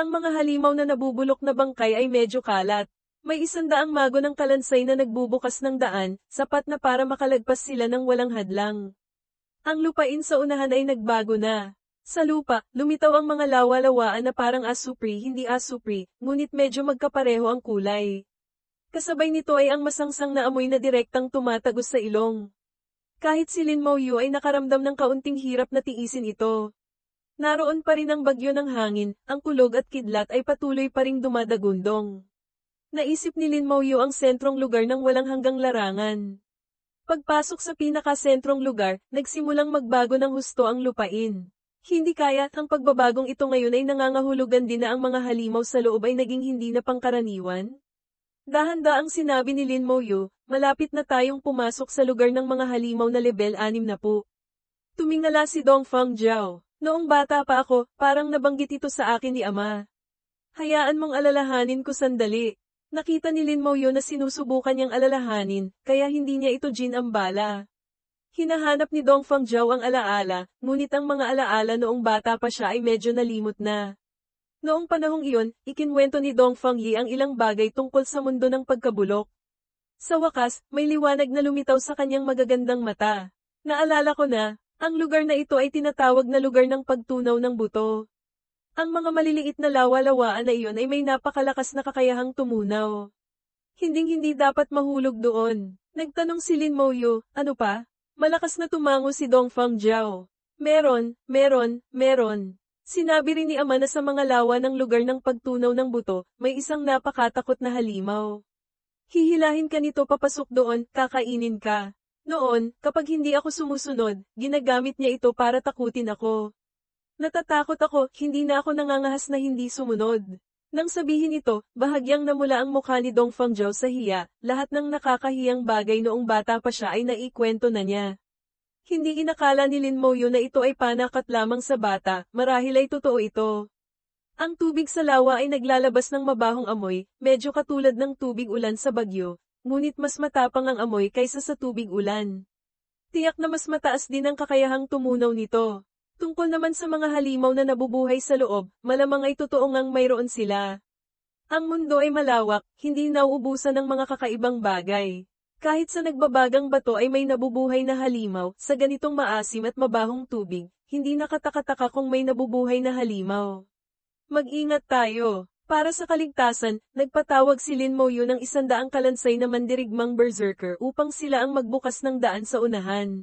Ang mga halimaw na nabubulok na bangkay ay medyo kalat. May isandaang mago ng kalansay na nagbubukas ng daan, sapat na para makalagpas sila ng walang hadlang. Ang lupain sa unahan ay nagbago na. Sa lupa, lumitaw ang mga lawa-lawaan na parang asupri hindi asupri, ngunit medyo magkapareho ang kulay. Kasabay nito ay ang masangsang na amoy na direktang tumatagos sa ilong. Kahit si Lin Mao ay nakaramdam ng kaunting hirap na tiisin ito. Naroon pa rin ang bagyo ng hangin, ang kulog at kidlat ay patuloy pa ring dumadagundong. Naisip ni Lin Mao Yu ang sentrong lugar ng walang hanggang larangan. Pagpasok sa pinakasentrong lugar, nagsimulang magbago ng husto ang lupain. Hindi kaya ang pagbabagong ito ngayon ay nangangahulugan din na ang mga halimaw sa loob ay naging hindi na pangkaraniwan? Dahan-daang sinabi ni Lin Moyo, malapit na tayong pumasok sa lugar ng mga halimaw na level 6 na po. Tumingala si Dong Fang Jiao. Noong bata pa ako, parang nabanggit ito sa akin ni Ama. Hayaan mong alalahanin ko sandali. Nakita ni Lin Moyo na sinusubukan niyang alalahanin, kaya hindi niya ito Jin ang bala. Hinahanap ni Dong Fang Jiao ang alaala, ngunit ang mga alaala noong bata pa siya ay medyo nalimot na. Noong panahong iyon, ikinwento ni Dong Fang Yi ang ilang bagay tungkol sa mundo ng pagkabulok. Sa wakas, may liwanag na lumitaw sa kanyang magagandang mata. Naalala ko na, ang lugar na ito ay tinatawag na lugar ng pagtunaw ng buto. Ang mga maliliit na lawa-lawaan na iyon ay may napakalakas na kakayahang tumunaw. Hinding-hindi dapat mahulog doon. Nagtanong si Lin Moyo, ano pa? Malakas na tumango si Dong Fang Jiao. Meron, meron, meron. Sinabi rin ni Ama na sa mga lawa ng lugar ng pagtunaw ng buto, may isang napakatakot na halimaw. Hihilahin ka nito papasok doon, kakainin ka. Noon, kapag hindi ako sumusunod, ginagamit niya ito para takutin ako. Natatakot ako, hindi na ako nangangahas na hindi sumunod. Nang sabihin ito, bahagyang namula ang mukha ni Dong Fang Jiao sa hiya, lahat ng nakakahiyang bagay noong bata pa siya ay naikwento na niya. Hindi inakala ni Lin Moyo na ito ay panakat lamang sa bata, marahil ay totoo ito. Ang tubig sa lawa ay naglalabas ng mabahong amoy, medyo katulad ng tubig ulan sa bagyo, ngunit mas matapang ang amoy kaysa sa tubig ulan. Tiyak na mas mataas din ang kakayahang tumunaw nito. Tungkol naman sa mga halimaw na nabubuhay sa loob, malamang ay totoo ngang mayroon sila. Ang mundo ay malawak, hindi nauubusan ng mga kakaibang bagay. Kahit sa nagbabagang bato ay may nabubuhay na halimaw, sa ganitong maasim at mabahong tubig, hindi nakatakataka kung may nabubuhay na halimaw. Mag-ingat tayo. Para sa kaligtasan, nagpatawag si Lin Moyo ng isandaang kalansay na mandirigmang berserker upang sila ang magbukas ng daan sa unahan.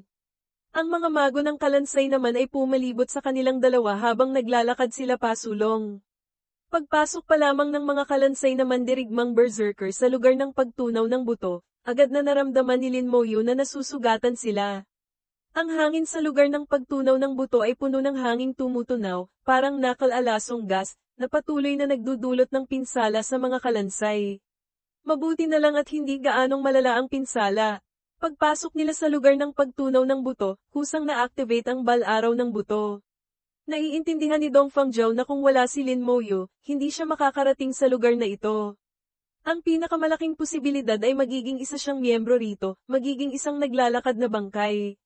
Ang mga mago ng kalansay naman ay pumalibot sa kanilang dalawa habang naglalakad sila pasulong. Pagpasok pa lamang ng mga kalansay na mandirigmang berserker sa lugar ng pagtunaw ng buto, agad na naramdaman ni Lin Moyo na nasusugatan sila. Ang hangin sa lugar ng pagtunaw ng buto ay puno ng hanging tumutunaw, parang nakal-alasong gas, na patuloy na nagdudulot ng pinsala sa mga kalansay. Mabuti na lang at hindi gaanong malala ang pinsala, Pagpasok nila sa lugar ng pagtunaw ng buto, kusang na-activate ang bal-araw ng buto. Naiintindihan ni Dong Fang Jiao na kung wala si Lin Moyo, hindi siya makakarating sa lugar na ito. Ang pinakamalaking posibilidad ay magiging isa siyang miyembro rito, magiging isang naglalakad na bangkay.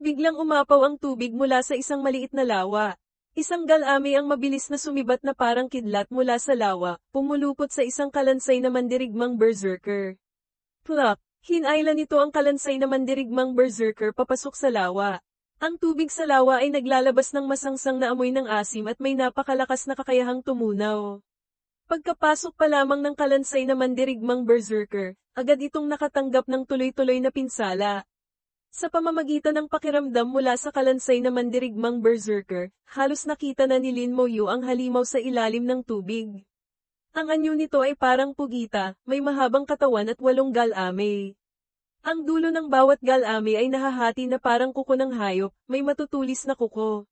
Biglang umapaw ang tubig mula sa isang maliit na lawa. Isang galami ang mabilis na sumibat na parang kidlat mula sa lawa, pumulupot sa isang kalansay na mandirigmang berserker. Plop! Hinayla nito ang kalansay na mandirigmang berserker papasok sa lawa. Ang tubig sa lawa ay naglalabas ng masangsang na amoy ng asim at may napakalakas na kakayahang tumunaw. Pagkapasok pa lamang ng kalansay na mandirigmang berserker, agad itong nakatanggap ng tuloy-tuloy na pinsala. Sa pamamagitan ng pakiramdam mula sa kalansay na mandirigmang berserker, halos nakita na ni Lin Moyo ang halimaw sa ilalim ng tubig. Ang anyo nito ay parang pugita, may mahabang katawan at walong galame. Ang dulo ng bawat galame ay nahahati na parang kuko ng hayop, may matutulis na kuko.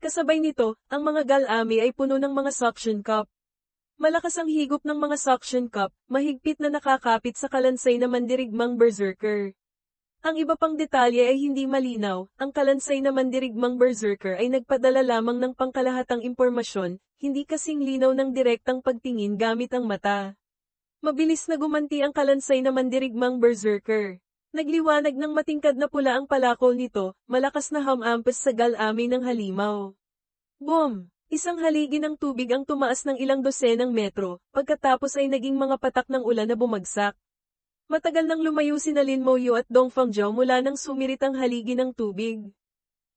Kasabay nito, ang mga galame ay puno ng mga suction cup. Malakas ang higop ng mga suction cup, mahigpit na nakakapit sa kalansay na mandirigmang berserker. Ang iba pang detalye ay hindi malinaw, ang kalansay na mandirigmang berserker ay nagpadala lamang ng pangkalahatang impormasyon, hindi kasing linaw ng direktang pagtingin gamit ang mata. Mabilis na gumanti ang kalansay na mandirigmang berserker. Nagliwanag ng matingkad na pula ang palakol nito, malakas na hamampes sa galami ng halimaw. Boom! Isang haligi ng tubig ang tumaas ng ilang dosenang metro, pagkatapos ay naging mga patak ng ulan na bumagsak. Matagal nang lumayo si Lin Moyo at Dong Fangzhou mula nang sumirit ang haligi ng tubig.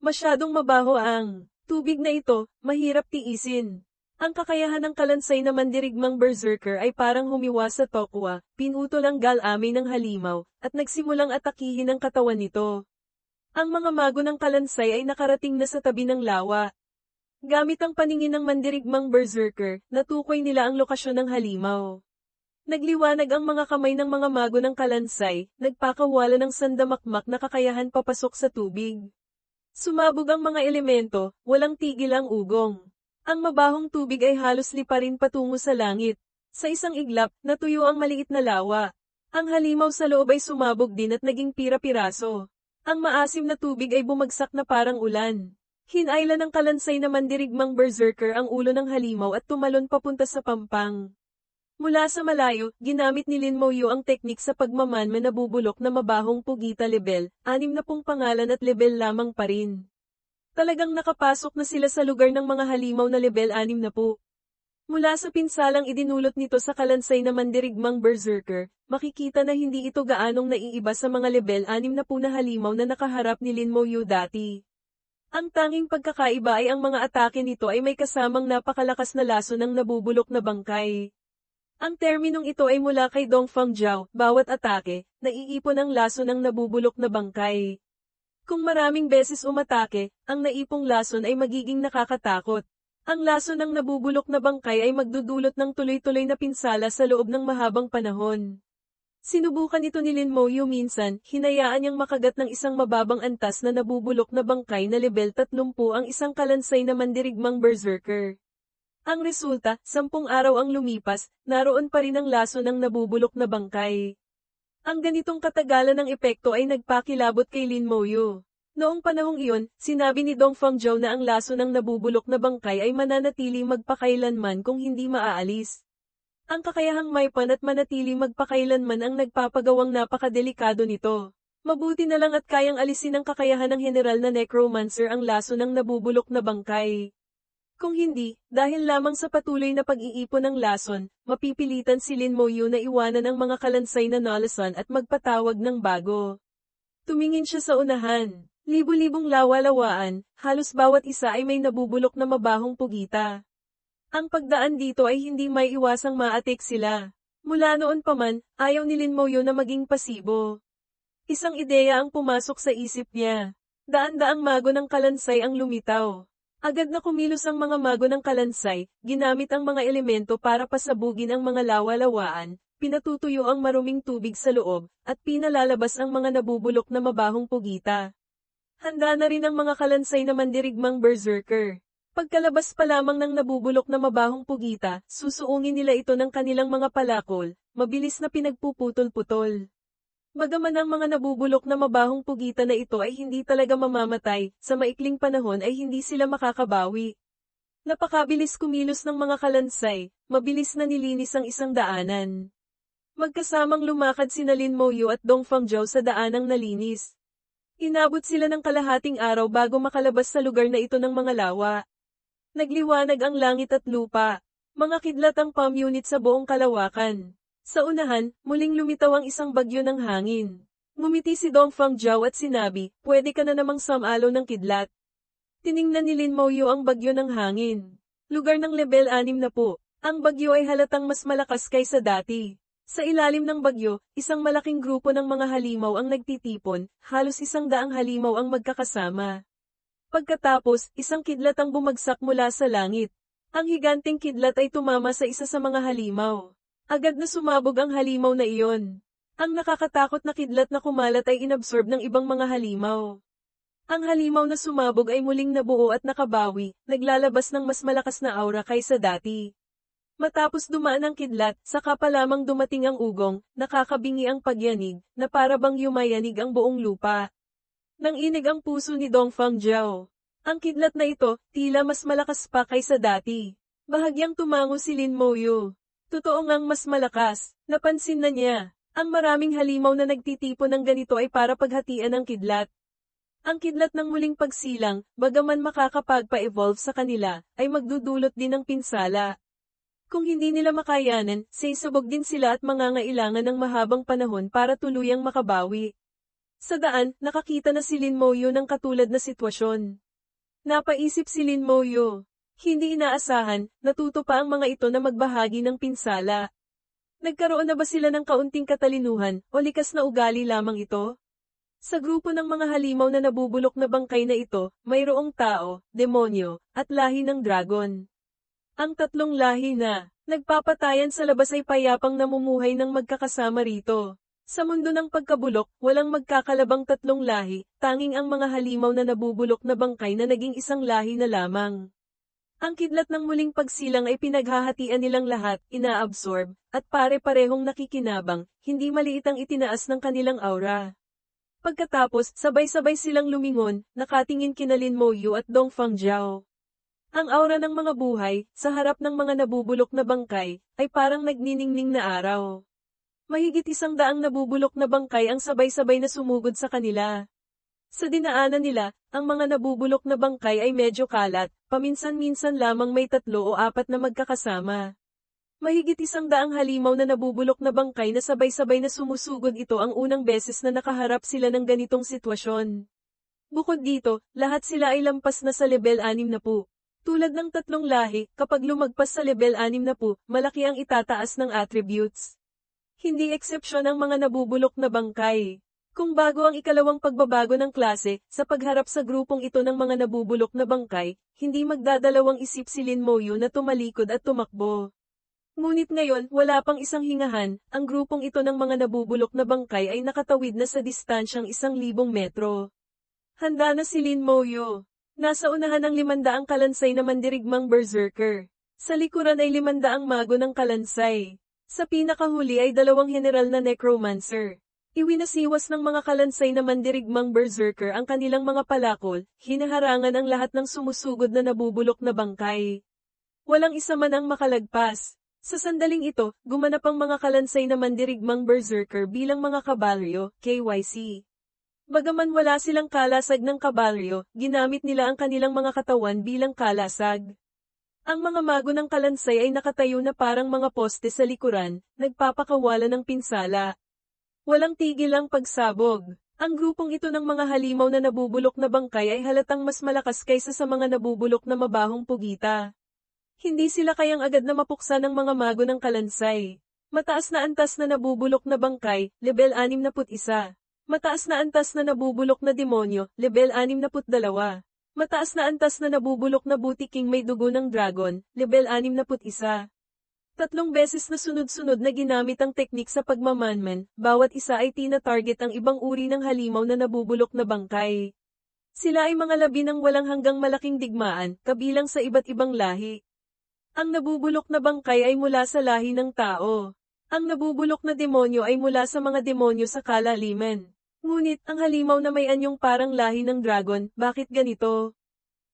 Masyadong mabaho ang tubig na ito, mahirap tiisin. Ang kakayahan ng kalansay na mandirigmang berserker ay parang humiwa sa tokwa, pinutol ang galami ng halimaw, at nagsimulang atakihin ang katawan nito. Ang mga mago ng kalansay ay nakarating na sa tabi ng lawa. Gamit ang paningin ng mandirigmang berserker, natukoy nila ang lokasyon ng halimaw. Nagliwanag ang mga kamay ng mga mago ng kalansay, nagpakawala ng sandamakmak na kakayahan papasok sa tubig. Sumabog ang mga elemento, walang tigil ang ugong. Ang mabahong tubig ay halos liparin patungo sa langit. Sa isang iglap, natuyo ang maliit na lawa. Ang halimaw sa loob ay sumabog din at naging pira-piraso. Ang maasim na tubig ay bumagsak na parang ulan. Hinayla ng kalansay na mandirigmang berserker ang ulo ng halimaw at tumalon papunta sa pampang. Mula sa malayo, ginamit ni Lin Moyo ang teknik sa pagmamanman na bubulok na mabahong pugita level, anim na pong pangalan at level lamang pa rin. Talagang nakapasok na sila sa lugar ng mga halimaw na level 6 na po. Mula sa pinsalang idinulot nito sa kalansay na mandirigmang berserker, makikita na hindi ito gaanong naiiba sa mga level 6 na po na halimaw na nakaharap ni Lin Moyu dati. Ang tanging pagkakaiba ay ang mga atake nito ay may kasamang napakalakas na laso ng nabubulok na bangkay. Ang terminong ito ay mula kay Dong Fang Jiao, bawat atake, naiipon ang laso ng nabubulok na bangkay. Kung maraming beses umatake, ang naipong lason ay magiging nakakatakot. Ang lason ng nabubulok na bangkay ay magdudulot ng tuloy-tuloy na pinsala sa loob ng mahabang panahon. Sinubukan ito ni Lin Moyo minsan, hinayaan niyang makagat ng isang mababang antas na nabubulok na bangkay na level 30 ang isang kalansay na mandirigmang berserker. Ang resulta, sampung araw ang lumipas, naroon pa rin ang laso ng nabubulok na bangkay. Ang ganitong katagalan ng epekto ay nagpakilabot kay Lin Moyo. Noong panahong iyon, sinabi ni Dong Fangzhou na ang laso ng nabubulok na bangkay ay mananatili magpakailanman kung hindi maaalis. Ang kakayahang maipan at manatili magpakailanman ang nagpapagawang napakadelikado nito. Mabuti na lang at kayang alisin ng kakayahan ng general na necromancer ang laso ng nabubulok na bangkay. Kung hindi, dahil lamang sa patuloy na pag-iipon ng lason, mapipilitan si Lin Moyu na iwanan ang mga kalansay na nalasan at magpatawag ng bago. Tumingin siya sa unahan. Libo-libong lawa-lawaan, halos bawat isa ay may nabubulok na mabahong pugita. Ang pagdaan dito ay hindi may iwasang maatik sila. Mula noon pa man, ayaw ni Lin Moyo na maging pasibo. Isang ideya ang pumasok sa isip niya. Daan-daang mago ng kalansay ang lumitaw. Agad na kumilos ang mga mago ng kalansay, ginamit ang mga elemento para pasabugin ang mga lawa-lawaan, pinatutuyo ang maruming tubig sa loob, at pinalalabas ang mga nabubulok na mabahong pugita. Handa na rin ang mga kalansay na mandirigmang berserker. Pagkalabas pa lamang ng nabubulok na mabahong pugita, susuungin nila ito ng kanilang mga palakol, mabilis na pinagpuputol-putol. Bagaman ang mga nabubulok na mabahong pugita na ito ay hindi talaga mamamatay, sa maikling panahon ay hindi sila makakabawi. Napakabilis kumilos ng mga kalansay, mabilis na nilinis ang isang daanan. Magkasamang lumakad si Nalin Moyo at Dong Fangzhou sa daanang nalinis. Inabot sila ng kalahating araw bago makalabas sa lugar na ito ng mga lawa. Nagliwanag ang langit at lupa. Mga kidlat ang palm unit sa buong kalawakan. Sa unahan, muling lumitaw ang isang bagyo ng hangin. Ngumiti si Dong Fang Jiao at sinabi, pwede ka na namang samalo ng kidlat. Tiningnan ni Lin Moyo ang bagyo ng hangin. Lugar ng level 6 na po. Ang bagyo ay halatang mas malakas kaysa dati. Sa ilalim ng bagyo, isang malaking grupo ng mga halimaw ang nagtitipon, halos isang daang halimaw ang magkakasama. Pagkatapos, isang kidlat ang bumagsak mula sa langit. Ang higanting kidlat ay tumama sa isa sa mga halimaw. Agad na sumabog ang halimaw na iyon. Ang nakakatakot na kidlat na kumalat ay inabsorb ng ibang mga halimaw. Ang halimaw na sumabog ay muling nabuo at nakabawi, naglalabas ng mas malakas na aura kaysa dati. Matapos dumaan ang kidlat, saka pa lamang dumating ang ugong, nakakabingi ang pagyanig, na para bang yumayanig ang buong lupa. Nang inig ang puso ni Dong Fang Jiao. Ang kidlat na ito, tila mas malakas pa kaysa dati. Bahagyang tumango si Lin Moyo. Totoo ngang mas malakas, napansin na niya. Ang maraming halimaw na nagtitipon ng ganito ay para paghatian ng kidlat. Ang kidlat ng muling pagsilang, bagaman makakapagpa-evolve sa kanila, ay magdudulot din ng pinsala. Kung hindi nila makayanan, sisubog din sila at mangangailangan ng mahabang panahon para tuluyang makabawi. Sa daan, nakakita na si Lin Moyo ng katulad na sitwasyon. Napaisip si Lin Moyo. Hindi inaasahan, natuto pa ang mga ito na magbahagi ng pinsala. Nagkaroon na ba sila ng kaunting katalinuhan, o likas na ugali lamang ito? Sa grupo ng mga halimaw na nabubulok na bangkay na ito, mayroong tao, demonyo, at lahi ng dragon. Ang tatlong lahi na nagpapatayan sa labas ay payapang namumuhay ng magkakasama rito. Sa mundo ng pagkabulok, walang magkakalabang tatlong lahi, tanging ang mga halimaw na nabubulok na bangkay na naging isang lahi na lamang. Ang kidlat ng muling pagsilang ay pinaghahatian nilang lahat, inaabsorb, at pare-parehong nakikinabang, hindi maliit ang itinaas ng kanilang aura. Pagkatapos, sabay-sabay silang lumingon, nakatingin kinalin Moyu at Dong Fang Jiao. Ang aura ng mga buhay, sa harap ng mga nabubulok na bangkay, ay parang nagniningning na araw. Mahigit isang daang nabubulok na bangkay ang sabay-sabay na sumugod sa kanila. Sa dinaanan nila, ang mga nabubulok na bangkay ay medyo kalat, paminsan-minsan lamang may tatlo o apat na magkakasama. Mahigit isang daang halimaw na nabubulok na bangkay na sabay-sabay na sumusugod ito ang unang beses na nakaharap sila ng ganitong sitwasyon. Bukod dito, lahat sila ay lampas na sa level 6 na po. Tulad ng tatlong lahi, kapag lumagpas sa level 6 na po, malaki ang itataas ng attributes. Hindi eksepsyon ang mga nabubulok na bangkay. Kung bago ang ikalawang pagbabago ng klase, sa pagharap sa grupong ito ng mga nabubulok na bangkay, hindi magdadalawang isip si Lin Moyo na tumalikod at tumakbo. Ngunit ngayon, wala pang isang hingahan, ang grupong ito ng mga nabubulok na bangkay ay nakatawid na sa distansyang isang libong metro. Handa na si Lin Moyo. Nasa unahan ang limandaang kalansay na mandirigmang berserker. Sa likuran ay limandaang mago ng kalansay. Sa pinakahuli ay dalawang general na necromancer. Iwinasiwas ng mga kalansay na mandirigmang berserker ang kanilang mga palakol, hinaharangan ang lahat ng sumusugod na nabubulok na bangkay. Walang isa man ang makalagpas. Sa sandaling ito, gumanap ang mga kalansay na mandirigmang berserker bilang mga kabalyo, KYC. Bagaman wala silang kalasag ng kabalyo, ginamit nila ang kanilang mga katawan bilang kalasag. Ang mga mago ng kalansay ay nakatayo na parang mga poste sa likuran, nagpapakawala ng pinsala. Walang tigil ang pagsabog. Ang grupong ito ng mga halimaw na nabubulok na bangkay ay halatang mas malakas kaysa sa mga nabubulok na mabahong pugita. Hindi sila kayang agad na mapuksa ng mga mago ng kalansay. Mataas na antas na nabubulok na bangkay, level 61. Mataas na antas na nabubulok na demonyo, level 62. Mataas na antas na nabubulok na butiking may dugo ng dragon, level 61. Tatlong beses na sunod-sunod na ginamit ang teknik sa pagmamanman, bawat isa ay tina-target ang ibang uri ng halimaw na nabubulok na bangkay. Sila ay mga labi ng walang hanggang malaking digmaan, kabilang sa iba't ibang lahi. Ang nabubulok na bangkay ay mula sa lahi ng tao. Ang nabubulok na demonyo ay mula sa mga demonyo sa kalaliman. Ngunit, ang halimaw na may anyong parang lahi ng dragon, bakit ganito?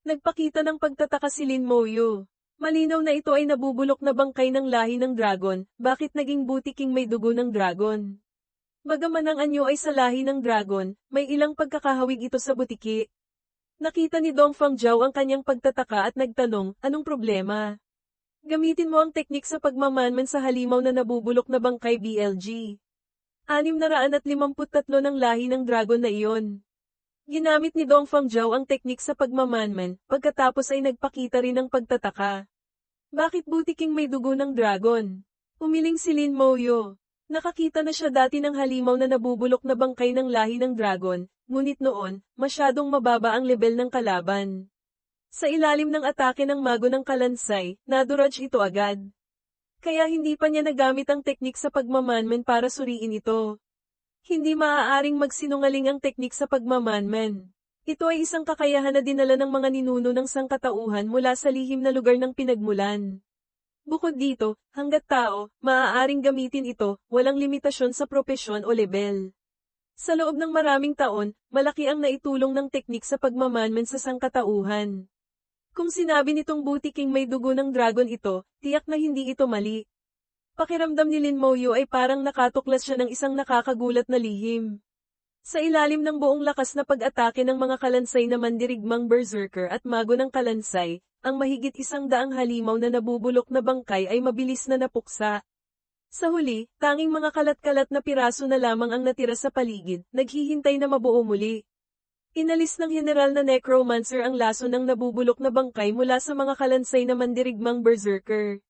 Nagpakita ng pagtataka si Lin Moyo. Malinaw na ito ay nabubulok na bangkay ng lahi ng dragon, bakit naging butiking may dugo ng dragon? Bagaman ang anyo ay sa lahi ng dragon, may ilang pagkakahawig ito sa butiki. Nakita ni Dong Fang Jiao ang kanyang pagtataka at nagtanong, anong problema? Gamitin mo ang teknik sa pagmamanman sa halimaw na nabubulok na bangkay BLG. 653 ng lahi ng dragon na iyon. Ginamit ni Dong Fang Jiao ang teknik sa pagmamanman, pagkatapos ay nagpakita rin ng pagtataka. Bakit butiking may dugo ng dragon? Umiling si Lin Moyo. Nakakita na siya dati ng halimaw na nabubulok na bangkay ng lahi ng dragon, ngunit noon, masyadong mababa ang level ng kalaban. Sa ilalim ng atake ng mago ng kalansay, naduraj ito agad. Kaya hindi pa niya nagamit ang teknik sa pagmamanman para suriin ito. Hindi maaaring magsinungaling ang teknik sa pagmamanman. Ito ay isang kakayahan na dinala ng mga ninuno ng sangkatauhan mula sa lihim na lugar ng pinagmulan. Bukod dito, hanggat tao, maaaring gamitin ito, walang limitasyon sa propesyon o level. Sa loob ng maraming taon, malaki ang naitulong ng teknik sa pagmamanman sa sangkatauhan. Kung sinabi nitong butiking may dugo ng dragon ito, tiyak na hindi ito mali. Pakiramdam ni Lin Moyo ay parang nakatuklas siya ng isang nakakagulat na lihim. Sa ilalim ng buong lakas na pag-atake ng mga kalansay na mandirigmang berserker at mago ng kalansay, ang mahigit isang daang halimaw na nabubulok na bangkay ay mabilis na napuksa. Sa huli, tanging mga kalat-kalat na piraso na lamang ang natira sa paligid, naghihintay na mabuo muli. Inalis ng general na necromancer ang laso ng nabubulok na bangkay mula sa mga kalansay na mandirigmang berserker.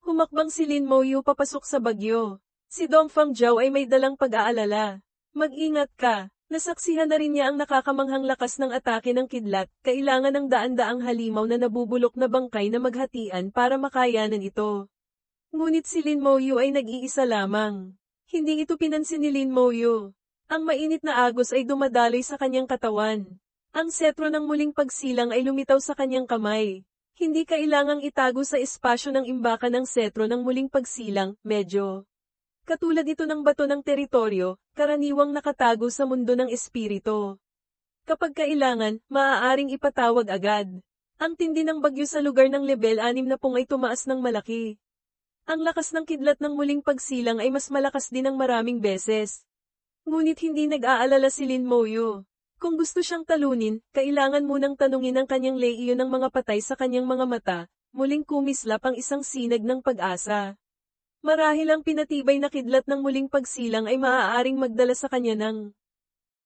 Humakbang si Lin Moyu papasok sa bagyo. Si Dongfang Zhao ay may dalang pag-aalala. Mag-ingat ka. Nasaksihan na rin niya ang nakakamanghang lakas ng atake ng kidlat, kailangan ng daan-daang halimaw na nabubulok na bangkay na maghatian para makayanan ito. Ngunit si Lin Moyu ay nag-iisa lamang. Hindi ito pinansin ni Lin Moyu. Ang mainit na agos ay dumadaloy sa kanyang katawan. Ang setro ng muling pagsilang ay lumitaw sa kanyang kamay. Hindi kailangang itago sa espasyo ng imbakan ng setro ng muling pagsilang, medyo. Katulad ito ng bato ng teritoryo, karaniwang nakatago sa mundo ng espirito. Kapag kailangan, maaaring ipatawag agad. Ang tindi ng bagyo sa lugar ng level 6 na pong ay tumaas ng malaki. Ang lakas ng kidlat ng muling pagsilang ay mas malakas din ng maraming beses. Ngunit hindi nag-aalala si Lin Moyo. Kung gusto siyang talunin, kailangan munang tanungin ang kanyang leiyo ng mga patay sa kanyang mga mata, muling kumislap ang isang sinag ng pag-asa. Marahil ang pinatibay na kidlat ng muling pagsilang ay maaaring magdala sa kanya ng